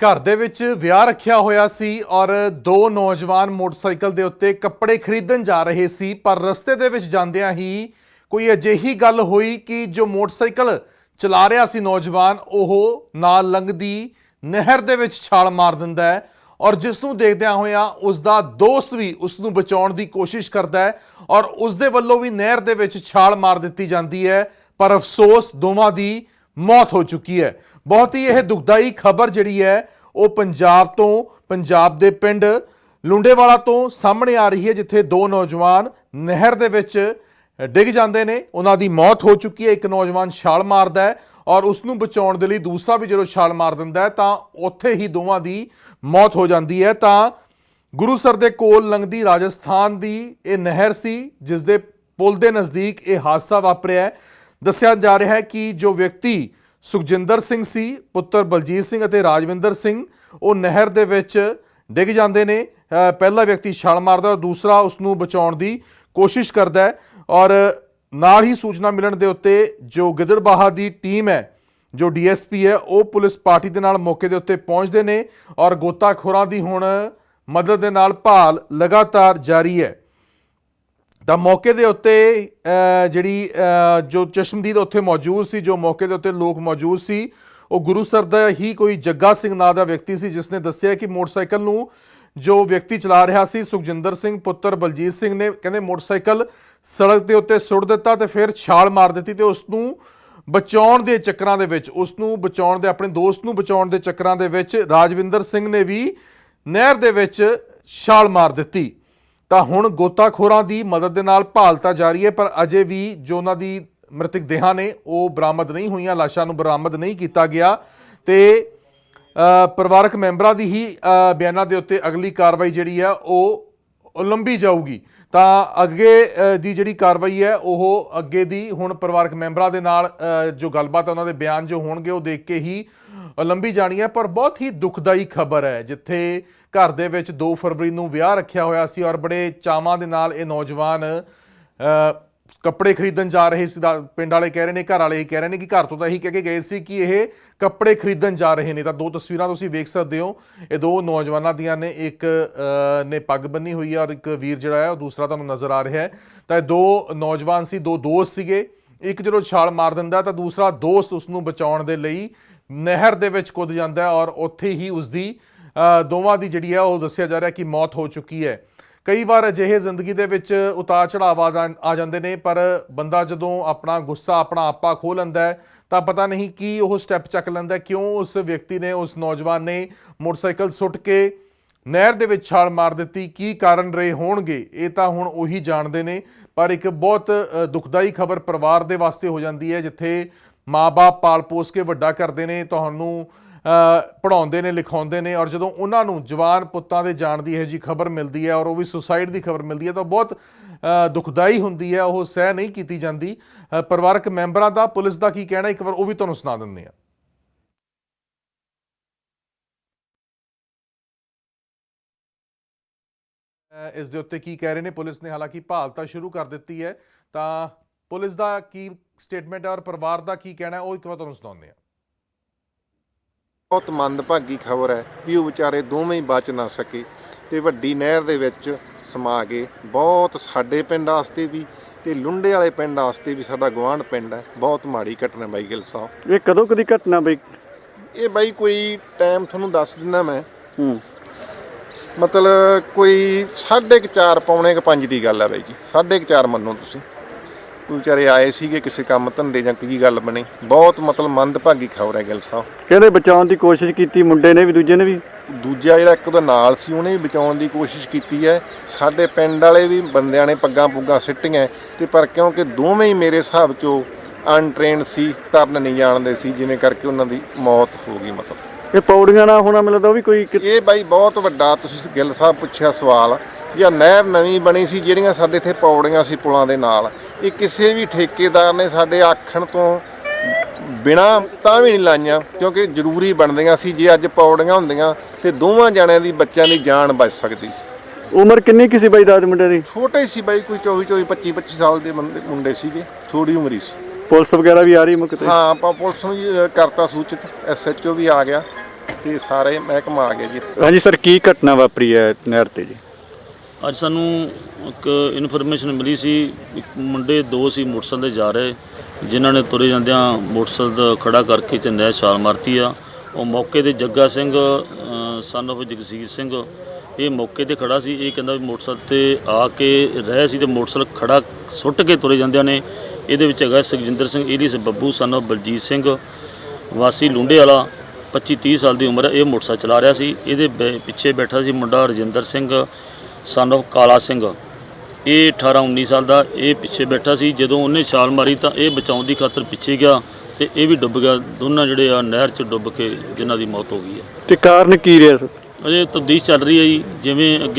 ਘਰ ਦੇ ਵਿੱਚ ਵਿਆਹ ਰੱਖਿਆ ਹੋਇਆ ਸੀ ਔਰ ਦੋ ਨੌਜਵਾਨ ਮੋਟਰਸਾਈਕਲ ਦੇ ਉੱਤੇ ਕੱਪੜੇ ਖਰੀਦਣ ਜਾ ਰਹੇ ਸੀ, ਪਰ ਰਸਤੇ ਦੇ ਵਿੱਚ ਜਾਂਦਿਆਂ ਹੀ ਕੋਈ ਅਜਿਹੀ ਗੱਲ ਹੋਈ ਕਿ ਜੋ ਮੋਟਰਸਾਈਕਲ ਚਲਾ ਰਿਹਾ ਸੀ ਨੌਜਵਾਨ, ਉਹ ਨਾਲ ਲੰਘਦੀ ਨਹਿਰ ਦੇ ਵਿੱਚ ਛਾਲ ਮਾਰ ਦਿੰਦਾ ਹੈ ਔਰ ਜਿਸ ਨੂੰ ਦੇਖਦਿਆਂ ਹੋਇਆਂ ਉਸ ਦਾ ਦੋਸਤ ਵੀ ਉਸ ਨੂੰ ਬਚਾਉਣ ਦੀ ਕੋਸ਼ਿਸ਼ ਕਰਦਾ ਹੈ ਔਰ ਉਸ ਦੇ ਵੱਲੋਂ ਵੀ ਨਹਿਰ ਦੇ ਵਿੱਚ ਛਾਲ ਮਾਰ ਦਿੱਤੀ ਜਾਂਦੀ ਹੈ, ਪਰ ਅਫਸੋਸ ਦੋਵਾਂ ਦੀ ਮੌਤ ਹੋ ਚੁੱਕੀ ਹੈ। ਬਹੁਤ ਹੀ ਇਹ ਦੁਖਦਾਈ ਖਬਰ ਜਿਹੜੀ ਹੈ, ਉਹ ਪੰਜਾਬ ਤੋਂ, ਪੰਜਾਬ ਦੇ ਪਿੰਡ ਲੁੰਡੇਵਾਲਾ ਤੋਂ ਸਾਹਮਣੇ ਆ ਰਹੀ ਹੈ, ਜਿੱਥੇ ਦੋ ਨੌਜਵਾਨ ਨਹਿਰ ਦੇ ਵਿੱਚ ਡਿੱਗ ਜਾਂਦੇ ਨੇ। ਉਹਨਾਂ ਦੀ ਮੌਤ ਹੋ ਚੁੱਕੀ ਹੈ, ਇੱਕ ਨੌਜਵਾਨ ਛਾਲ ਮਾਰਦਾ ਹੈ ਔਰ ਉਸ ਨੂੰ ਬਚਾਉਣ ਦੇ ਲਈ ਦੂਸਰਾ ਵੀ ਜਦੋਂ ਛਾਲ ਮਾਰ ਦਿੰਦਾ ਹੈ, ਤਾਂ ਉੱਥੇ ਹੀ ਦੋਵਾਂ ਦੀ ਮੌਤ ਹੋ ਜਾਂਦੀ ਹੈ। ਤਾਂ ਗੁਰੂਸਰ ਦੇ ਕੋਲ ਲੰਘਦੀ ਰਾਜਸਥਾਨ ਦੀ ਇਹ ਨਹਿਰ ਸੀ ਜਿਸ ਦੇ ਪੁਲ ਦੇ ਨਜ਼ਦੀਕ ਇਹ ਹਾਦਸਾ ਵਾਪਰਿਆ ਦੱਸਿਆ ਜਾ ਰਿਹਾ ਹੈ ਕਿ ਜੋ ਵਿਅਕਤੀ ਸੁਖਜਿੰਦਰ ਸਿੰਘ ਸੀ, ਪੁੱਤਰ ਬਲਜੀਤ ਸਿੰਘ ਅਤੇ ਰਾਜਵਿੰਦਰ ਸਿੰਘ। ਉਹ ਨਹਿਰ ਦੇ ਵਿੱਚ ਡਿੱਗ ਜਾਂਦੇ ਨੇ। ਪਹਿਲਾ ਵਿਅਕਤੀ ਛਾਲ ਮਾਰਦਾ ਔਰ ਦੂਸਰਾ ਉਸ ਨੂੰ ਬਚਾਉਣ ਦੀ ਕੋਸ਼ਿਸ਼ ਕਰਦਾ ਔਰ ਨਾਲ ਹੀ ਸੂਚਨਾ ਮਿਲਣ ਦੇ ਉੱਤੇ ਜੋ ਗਿੱਦੜਬਾਹਾ ਦੀ ਟੀਮ ਹੈ, ਜੋ ਡੀਐਸਪੀ ਹੈ, ਉਹ ਪੁਲਿਸ ਪਾਰਟੀ ਦੇ ਨਾਲ ਮੌਕੇ ਦੇ ਉੱਤੇ ਪਹੁੰਚਦੇ ਨੇ। ਔਰ ਗੋਤਾਖੋਰਾਂ ਦੀ ਹੁਣ ਮਦਦ ਦੇ ਨਾਲ ਭਾਲ ਲਗਾਤਾਰ ਜਾਰੀ ਹੈ। ਤਾਂ ਮੌਕੇ ਦੇ ਉੱਤੇ ਜਿਹੜੀ ਜੋ ਚਸ਼ਮਦੀਦ ਉੱਥੇ ਮੌਜੂਦ ਸੀ, ਜੋ ਮੌਕੇ ਦੇ ਉੱਤੇ ਲੋਕ ਮੌਜੂਦ ਸੀ, ਉਹ ਗੁਰੂਸਰ ਦਾ ਹੀ ਕੋਈ ਜੱਗਾ ਸਿੰਘ ਨਾਂ ਦਾ ਵਿਅਕਤੀ ਸੀ ਜਿਸ ਨੇ ਦੱਸਿਆ ਕਿ ਮੋਟਰਸਾਈਕਲ ਨੂੰ ਜੋ ਵਿਅਕਤੀ ਚਲਾ ਰਿਹਾ ਸੀ, ਸੁਖਜਿੰਦਰ ਸਿੰਘ, ਪੁੱਤਰ ਬਲਜੀਤ ਸਿੰਘ ਨੇ, ਕਹਿੰਦੇ ਮੋਟਰਸਾਈਕਲ ਸੜਕ ਦੇ ਉੱਤੇ ਸੁੱਟ ਦਿੱਤਾ ਤੇ ਫਿਰ ਛਾਲ ਮਾਰ ਦਿੱਤੀ ਤੇ ਉਸ ਨੂੰ ਬਚਾਉਣ ਦੇ ਚੱਕਰਾਂ ਦੇ ਵਿੱਚ ਉਸ ਨੂੰ ਬਚਾਉਣ ਦੇ, ਆਪਣੇ ਦੋਸਤ ਨੂੰ ਬਚਾਉਣ ਦੇ ਚੱਕਰਾਂ ਦੇ ਵਿੱਚ ਰਾਜਵਿੰਦਰ ਸਿੰਘ ਨੇ ਵੀ ਨਹਿਰ ਦੇ ਵਿੱਚ ਛਾਲ ਮਾਰ ਦਿੱਤੀ। ਤਾਂ ਹੁਣ ਗੋਤਾਖੋਰਾਂ ਦੀ ਮਦਦ ਦੇ ਨਾਲ ਭਾਲ ਤਾਂ ਜਾਰੀ ਹੈ, ਪਰ ਅਜੇ ਵੀ ਜੋ ਉਹਨਾਂ ਦੀ ਮ੍ਰਿਤਕ ਦੇਹਾਂ ਨੇ, ਉਹ ਬਰਾਮਦ ਨਹੀਂ ਹੋਈਆਂ, ਲਾਸ਼ਾਂ ਨੂੰ ਬਰਾਮਦ ਨਹੀਂ ਕੀਤਾ ਗਿਆ ਤੇ ਪਰਿਵਾਰਕ ਮੈਂਬਰਾਂ ਦੀ ਹੀ ਬਿਆਨਾਂ ਦੇ ਉੱਤੇ ਅਗਲੀ ਕਾਰਵਾਈ ਜਿਹੜੀ ਆ ਉਹ ਉਹ ਲੰਬੀ ਜਾਊਗੀ। ਤਾਂ ਅੱਗੇ ਦੀ ਜਿਹੜੀ ਕਾਰਵਾਈ ਹੈ, ਉਹ ਅੱਗੇ ਦੀ ਹੁਣ ਪਰਿਵਾਰਕ ਮੈਂਬਰਾਂ ਦੇ ਨਾਲ ਜੋ ਗੱਲਬਾਤ ਹੈ, ਉਹਨਾਂ ਦੇ ਬਿਆਨ ਜੋ ਹੋਣਗੇ, ਉਹ ਦੇਖ ਕੇ ਹੀ ਲੰਬੀ ਜਾਣੀ ਹੈ, ਪਰ ਬਹੁਤ ਹੀ ਦੁਖਦਾਈ ਖਬਰ ਹੈ, ਜਿੱਥੇ ਘਰ ਦੇ ਵਿੱਚ 2 ਫਰਵਰੀ ਨੂੰ ਵਿਆਹ ਰੱਖਿਆ ਹੋਇਆ ਸੀ ਔਰ ਬੜੇ ਚਾਵਾਂ ਦੇ ਨਾਲ ਇਹ ਨੌਜਵਾਨ ਕੱਪੜੇ ਖਰੀਦਣ ਜਾ ਰਹੇ ਸੀ ਦਾ- ਪਿੰਡ ਵਾਲੇ ਕਹਿ ਰਹੇ ਨੇ, ਘਰ ਵਾਲੇ ਇਹ ਕਹਿ ਰਹੇ ਨੇ ਕਿ ਘਰ ਤੋਂ ਤਾਂ ਇਹੀ ਕਹਿ ਕੇ ਗਏ ਸੀ ਕਿ ਇਹ ਕੱਪੜੇ ਖਰੀਦਣ ਜਾ ਰਹੇ ਨੇ। ਤਾਂ ਦੋ ਤਸਵੀਰਾਂ ਤੁਸੀਂ ਵੇਖ ਸਕਦੇ ਹੋ। ਇਹ ਦੋ ਨੌਜਵਾਨਾਂ ਦੀਆਂ ਨੇ, ਇੱਕ ਨੇ ਪੱਗ ਬੰਨੀ ਹੋਈ ਹੈ ਔਰ ਇੱਕ ਵੀਰ ਜਿਹੜਾ ਹੈ ਉਹ ਦੂਸਰਾ ਤੁਹਾਨੂੰ ਨਜ਼ਰ ਆ ਰਿਹਾ ਹੈ। ਤਾਂ ਇਹ ਦੋ ਨੌਜਵਾਨ ਸੀ, ਦੋ ਦੋਸਤ ਸੀਗੇ। ਇੱਕ ਜਦੋਂ ਛਾਲ ਮਾਰ ਦਿੰਦਾ ਤਾਂ ਦੂਸਰਾ ਦੋਸਤ ਉਸ ਨੂੰ ਬਚਾਉਣ ਦੇ ਲਈ ਨਹਿਰ ਦੇ ਵਿੱਚ ਕੁੱਦ ਜਾਂਦਾ ਔਰ ਉੱਥੇ ਹੀ ਉਸ ਦੀ ਦੋਵਾਂ ਦੀ ਜਿਹੜੀ ਹੈ, ਉਹ ਦੱਸਿਆ ਜਾ ਰਿਹਾ ਕਿ ਮੌਤ ਹੋ ਚੁੱਕੀ ਹੈ। ਕਈ ਵਾਰ ਅਜਿਹੇ ਜ਼ਿੰਦਗੀ ਦੇ ਵਿੱਚ ਉਤਾਰ ਚੜਾਵ ਆ ਜਾਂ- ਆ ਜਾਂਦੇ ਨੇ, ਪਰ ਬੰਦਾ ਜਦੋਂ ਆਪਣਾ ਗੁੱਸਾ, ਆਪਣਾ ਆਪਾ ਖੋਹ ਲੈਂਦਾ ਹੈ, ਤਾਂ ਪਤਾ ਨਹੀਂ ਕੀ ਉਹ ਸਟੈਪ ਚੱਕ ਲੈਂਦਾ ਕਿਉਂ ਉਸ ਵਿਅਕਤੀ ਨੇ, ਉਸ ਨੌਜਵਾਨ ਨੇ ਮੋਟਰਸਾਈਕਲ ਸੁੱਟ ਕੇ ਨਹਿਰ ਦੇ ਵਿੱਚ ਛਾਲ ਮਾਰ ਦਿੱਤੀ? ਕੀ ਕਾਰਨ ਰਹੇ ਹੋਣਗੇ? ਇਹ ਤਾਂ ਹੁਣ ਉਹੀ ਜਾਣਦੇ ਨੇ। ਪਰ ਇੱਕ ਬਹੁਤ ਦੁਖਦਾਈ ਖਬਰ ਪਰਿਵਾਰ ਦੇ ਵਾਸਤੇ ਹੋ ਜਾਂਦੀ ਹੈ, ਜਿੱਥੇ ਮਾਪੇ ਪਾਲ ਪੋਸ ਕੇ ਵੱਡਾ ਕਰਦੇ ਨੇ। ਤੁਹਾਨੂੰ ਅ, ਪੜ੍ਹਾਉਂਦੇ ਨੇ ਲਿਖਾਉਂਦੇ ਨੇ ਔਰ ਜਦੋਂ ਉਹਨਾਂ ਨੂੰ ਜਵਾਨ ਪੁੱਤਾਂ ਦੇ ਜਾਣ ਦੀ ਇਹੋ ਜੀ ਖਬਰ ਮਿਲਦੀ ਹੈ ਔਰ ਉਹ ਵੀ ਸੁਸਾਈਡ ਦੀ ਖਬਰ ਮਿਲਦੀ ਹੈ ਤਾਂ ਬਹੁਤ ਦੁਖਦਾਈ ਹੁੰਦੀ ਹੈ ਉਹ ਸਹਿ ਨਹੀਂ ਕੀਤੀ ਜਾਂਦੀ। ਪਰਿਵਾਰਕ ਮੈਂਬਰਾਂ ਦਾ ਪੁਲਿਸ ਦਾ ਕੀ ਕਹਿਣਾ ਇੱਕ ਵਾਰ ਉਹ ਵੀ ਤੁਹਾਨੂੰ ਸੁਣਾ ਦਿੰਦੇ ਆ ਇਸ ਦੇ ਉੱਤੇ ਕੀ ਕਹਿ ਰਹੇ ਨੇ ਪੁਲਿਸ ਨੇ ਹਾਲਾਂਕਿ ਭਾਲ ਤਾਂ ਸ਼ੁਰੂ ਕਰ ਦਿੱਤੀ ਹੈ ਤਾਂ ਪੁਲਿਸ ਦਾ ਕੀ ਸਟੇਟਮੈਂਟ ਹੈ ਔਰ ਪਰਿਵਾਰ ਦਾ ਕੀ ਕਹਿਣਾ ਹੈ ਉਹ ਇੱਕ ਵਾਰ ਤੁਹਾਨੂੰ ਸੁਣਾਉਂਦੇ ਆ ਬਹੁਤ ਮੰਦਭਾਗੀ ਖਬਰ ਹੈ ਵੀ ਉਹ ਵਿਚਾਰੇ ਦੋਵੇਂ ਹੀ ਬਚ ਨਾ ਸਕੇ ਤੇ ਵੱਡੀ ਨਹਿਰ ਦੇ ਵਿੱਚ ਸਮਾ ਗਏ। ਬਹੁਤ ਸਾਡੇ ਪਿੰਡ ਵਾਸਤੇ ਵੀ ਤੇ ਲੁੰਡੇ ਵਾਲੇ ਪਿੰਡ ਵਾਸਤੇ ਵੀ ਸਾਡਾ ਗਵਾਂਢ ਪਿੰਡ ਹੈ। ਬਹੁਤ ਮਾੜੀ ਘਟਨਾ ਬਾਈ ਗਿੱਲ ਸਾਹਿਬ। ਇਹ ਕਦੋਂ ਕਦੀ ਘਟਨਾ ਬਈ? ਇਹ ਬਾਈ ਕੋਈ ਟਾਈਮ ਤੁਹਾਨੂੰ ਦੱਸ ਦਿੰਦਾ ਮੈਂ। ਹੂੰ। ਮਤਲਬ ਕੋਈ 4:30 ਪੌਣੇ ਕੁ 5 ਦੀ ਗੱਲ ਹੈ ਬਾਈ ਜੀ। 4:30 ਮੰਨੋ ਤੁਸੀਂ। ਕੋਈ ਵਿਚਾਰੇ ਆਏ ਸੀਗੇ ਕਿਸੇ ਕੰਮ ਧੰਦੇ ਜਾਂ ਕੀ ਗੱਲ ਬਣੀ? ਬਹੁਤ ਮਤਲਬ ਮੰਦਭਾਗੀ ਖਬਰ ਹੈ ਗਿੱਲ ਸਾਹਿਬ। ਕਹਿੰਦੇ ਬਚਾਉਣ ਦੀ ਕੋਸ਼ਿਸ਼ ਕੀਤੀ ਮੁੰਡੇ ਨੇ ਵੀ ਦੂਜੇ ਨੇ ਵੀ? ਦੂਜਾ ਜਿਹੜਾ ਇੱਕ ਉਹਦਾ ਨਾਲ ਸੀ ਉਹਨੇ ਵੀ ਬਚਾਉਣ ਦੀ ਕੋਸ਼ਿਸ਼ ਕੀਤੀ ਹੈ। ਸਾਡੇ ਪਿੰਡ ਵਾਲੇ ਵੀ ਬੰਦਿਆਂ ਨੇ ਪੱਗਾਂ ਪੁੱਗਾਂ ਸਿੱਟੀਆਂ ਤੇ ਪਰ ਕਿਉਂਕਿ ਦੋਵੇਂ ਹੀ ਮੇਰੇ ਹਿਸਾਬ ਚੋਂ ਅਨਟ੍ਰੇਨਡ ਸੀ ਤਰਨ ਨਹੀਂ ਜਾਣਦੇ ਸੀ ਜਿਵੇਂ ਕਰਕੇ ਉਹਨਾਂ ਦੀ ਮੌਤ ਹੋ ਗਈ ਮਤਲਬ। ਇਹ ਪੌੜੀਆਂ ਨਾਲ ਹੋਣਾ ਮਿਲਦਾ ਉਹ ਵੀ ਕੋਈ ਕਿ- ਇਹ ਬਾਈ ਬਹੁਤ ਵੱਡਾ ਤੁਸੀਂ ਗਿੱਲ ਸਾਹਿਬ ਪੁੱਛਿਆ ਸਵਾਲ ਜਾਂ ਨਹਿਰ ਨਵੀਂ ਬਣੀ ਸੀ ਜਿਹੜੀਆਂ ਸਾਡੇ ਇੱਥੇ ਪੌੜੀਆਂ ਸੀ ਪੁਲਾਂ ਦੇ ਨਾਲ ਇਹ ਕਿਸੇ ਵੀ ਠੇਕੇਦਾਰ ਨੇ ਸਾਡੇ ਆਖਣ ਤੋਂ ਬਿਨਾ ਤਾਂ ਵੀ ਨਹੀਂ ਲਾਈਆਂ ਕਿਉਂਕਿ ਜ਼ਰੂਰੀ ਬਣਦੀਆਂ ਸੀ ਜੇ ਅੱਜ ਪੌੜੀਆਂ ਹੁੰਦੀਆਂ ਤੇ ਦੋਵਾਂ ਜਣਿਆਂ ਦੀ ਬੱਚਿਆਂ ਦੀ ਜਾਨ ਬਚ ਸਕਦੀ ਸੀ। ਉਮਰ ਕਿੰਨੀ ਕੀ ਸੀ ਬਈ ਦਾਦ ਮੁੰਡੇ ਦੀ? ਛੋਟੇ ਸੀ ਬਾਈ ਕੋਈ 24 24 25 25 ਸਾਲ ਦੇ ਬੰਦੇ ਮੁੰਡੇ ਸੀਗੇ ਛੋਟੀ ਉਮਰੀ ਸੀ। ਪੁਲਿਸ ਵਗੈਰਾ ਵੀ ਆ ਰਹੀ ਮੁਕਤੇ ਹਾਂ ਆਪਾਂ ਪੁਲਿਸ ਨੂੰ ਜੀ, ਅ, ਕਰਤਾ ਸੂਚਿਤ ਐਸਐਚਓ ਵੀ ਆ ਗਿਆ ਤੇ ਸਾਰੇ ਮਹਿਕਮਾ ਆ ਗਏ ਜੀ। ਹਾਂਜੀ ਸਰ ਕੀ ਘਟਨਾ ਵਾਪਰੀ ਹੈ ਨਹਿਰ ਤੇ ਜੀ? ਅੱਜ ਸਾਨੂੰ ਇੱਕ ਇਨਫੋਰਮੇਸ਼ਨ ਮਿਲੀ ਸੀ, ਇੱਕ ਮੁੰਡੇ ਦੋ ਸੀ ਮੋਟਰਸਾਈਕਲ ਤੇ ਜਾ ਰਹੇ, ਜਿਨ੍ਹਾਂ ਨੇ ਤੁਰੇ ਜਾਂਦਿਆਂ ਮੋਟਰਸਾਈਕਲ ਦਾ ਖੜਾ ਕਰਕੇ ਤੇ ਨਹਿਰ ਛਾਲ ਮਾਰਤੀ ਆ। ਉਹ ਮੌਕੇ ਤੇ ਜੱਗਾ ਸਿੰਘ ਸਨ of ਜਗਸੀਰ ਸਿੰਘ, ਇਹ ਮੌਕੇ ਤੇ ਖੜਾ ਸੀ। ਇਹ ਕਹਿੰਦਾ ਵੀ ਮੋਟਰਸਾਈਕਲ ਤੇ ਆ ਕੇ ਰਹਿ ਸੀ ਤੇ ਮੋਟਰਸਾਈਕਲ ਖੜਾ ਸੁੱਟ ਕੇ ਤੁਰੇ ਜਾਂਦਿਆਂ ਨੇ। ਇਹਦੇ ਵਿੱਚ ਹੈਗਾ ਸੁਖਜਿੰਦਰ ਸਿੰਘ ਏਲੀਸ ਬੱਬੂ ਸਨ of ਬਲਜੀਤ ਸਿੰਘ, ਵਾਸੀ ਲੁੰਡੇ ਵਾਲਾ 25 30 ਸਾਲ ਦੀ ਉਮਰ ਹੈ ਇਹ ਮੋਟਰਸਾਈਕਲ ਚਲਾ ਰਿਹਾ ਸੀ। ਇਹਦੇ ਬੈ- ਪਿੱਛੇ ਬੈਠਾ ਸੀ ਮੁੰਡਾ ਰਜਿੰਦਰ ਸਿੰਘ ਸਨ of ਕਾਲਾ ਸਿੰਘ। ਇਹ 18 19 ਸਾਲ ਦਾ ਇਹ ਪਿੱਛੇ ਬੈਠਾ ਸੀ। ਜਦੋਂ ਉਹਨੇ ਛਾਲ ਮਾਰੀ ਤਾਂ ਇਹ ਬਚਾਉਣ ਦੀ ਖਾਤਰ ਪਿੱਛੇ ਗਿਆ ਤੇ ਇਹ ਵੀ ਡੁੱਬ ਗਿਆ। ਦੋਨਾਂ ਜਿਹੜੇ ਆ ਨਹਿਰ 'ਚ ਡੁੱਬ ਕੇ ਜਿਨ੍ਹਾਂ ਦੀ ਮੌਤ ਹੋ ਗਈ ਹੈ। ਤੇ ਕਾਰਨ ਕੀ ਰਿਹਾ ਸਰ? ਅਜੇ ਤਬਦੀਸ਼ ਚੱਲ ਰਹੀ ਹੈ ਜੀ। ਜਿਵੇਂ ਅੱਗੇ